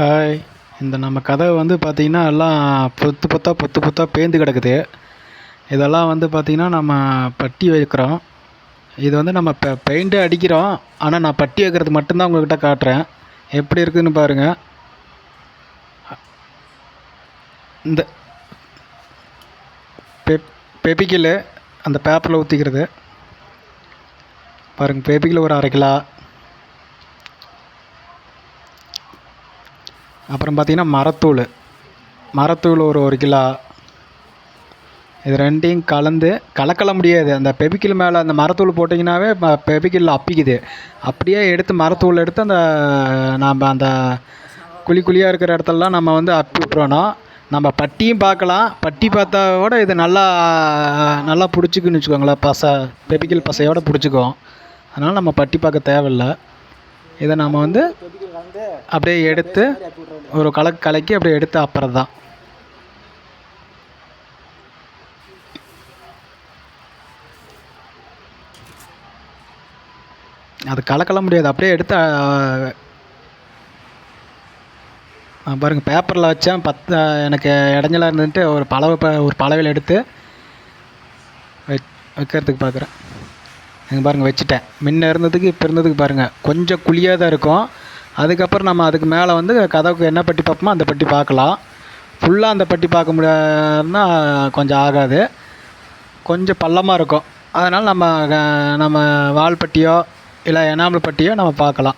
Hi இந்த நம்ம கதை வந்து பார்த்தீங்கன்னா எல்லாம் பொத்து பொத்தாக பொத்து பொத்தாக பேந்து கிடக்குது. இதெல்லாம் வந்து பார்த்திங்கன்னா நம்ம பட்டி வைக்கிறோம். இது வந்து நம்ம பெ பெயிண்ட்டு அடிக்கிறோம். ஆனால் நான் பட்டி வைக்கிறது மட்டும்தான் உங்கள்கிட்ட காட்டுறேன். எப்படி இருக்குதுன்னு பாருங்கள் இந்த பெப் பெபிக்கில் அந்த பேப்பரில் ஊற்றிக்கிறது பாருங்கள் பெபிக்கில் ஒரு அரை கிலோ. அப்புறம் பார்த்தீங்கன்னா மரத்தூள். மரத்தூள் ஒரு ஒரு கிலோ. இது ரெண்டையும் கலந்து கலக்கல முடியாது. அந்த பெபிக்கில் மேலே அந்த மரத்தூள் போட்டிங்கனாவே பெபிக்கில் அப்பிக்குது. அப்படியே எடுத்து மரத்தூள் எடுத்து அந்த நாம் அந்த குழி குழியாக இருக்கிற இடத்துலலாம் நம்ம வந்து அப்பி விட்றணும் நம்ம பட்டியும் பார்க்கலாம். பட்டி பார்த்தா கூட இது நல்லா நல்லா பிடிச்சிக்குன்னு வச்சுக்கோங்களேன். பசை பெபிக்கில் பசையோடு பிடிச்சிக்கும். அதனால் நம்ம பட்டி பார்க்க தேவையில்ல. இதை நம்ம வந்து அப்படியே எடுத்து ஒரு கலக்கு கலக்கி அப்படியே எடுத்து அப்புறம் தான் அது கலக்கலாம் முடியாது. அப்படியே எடுத்து பாருங்கள் பேப்பரில் வச்சேன். பத்து எனக்கு இடைஞ்சலாக இருந்துட்டு ஒரு பலவை ப ஒரு பலவையில் எடுத்து வைக்கிறதுக்கு பார்க்குறேன் இங்கே பாருங்கள் வச்சுட்டேன். முன்ன இருந்ததுக்கு இப்போ இருந்ததுக்கு பாருங்கள் கொஞ்சம் குழியாக தான் இருக்கும். அதுக்கப்புறம் நம்ம அதுக்கு மேலே வந்து கதவுக்கு என்ன பட்டி பார்ப்போமோ அந்த பட்டி பார்க்கலாம். ஃபுல்லாக அந்த பட்டி பார்க்க முடியாதுன்னா கொஞ்சம் ஆகாது. கொஞ்சம் பள்ளமாக இருக்கும். அதனால் நம்ம நம்ம வால் பட்டியோ இல்லை எனாமல் பட்டியோ நம்ம பார்க்கலாம்.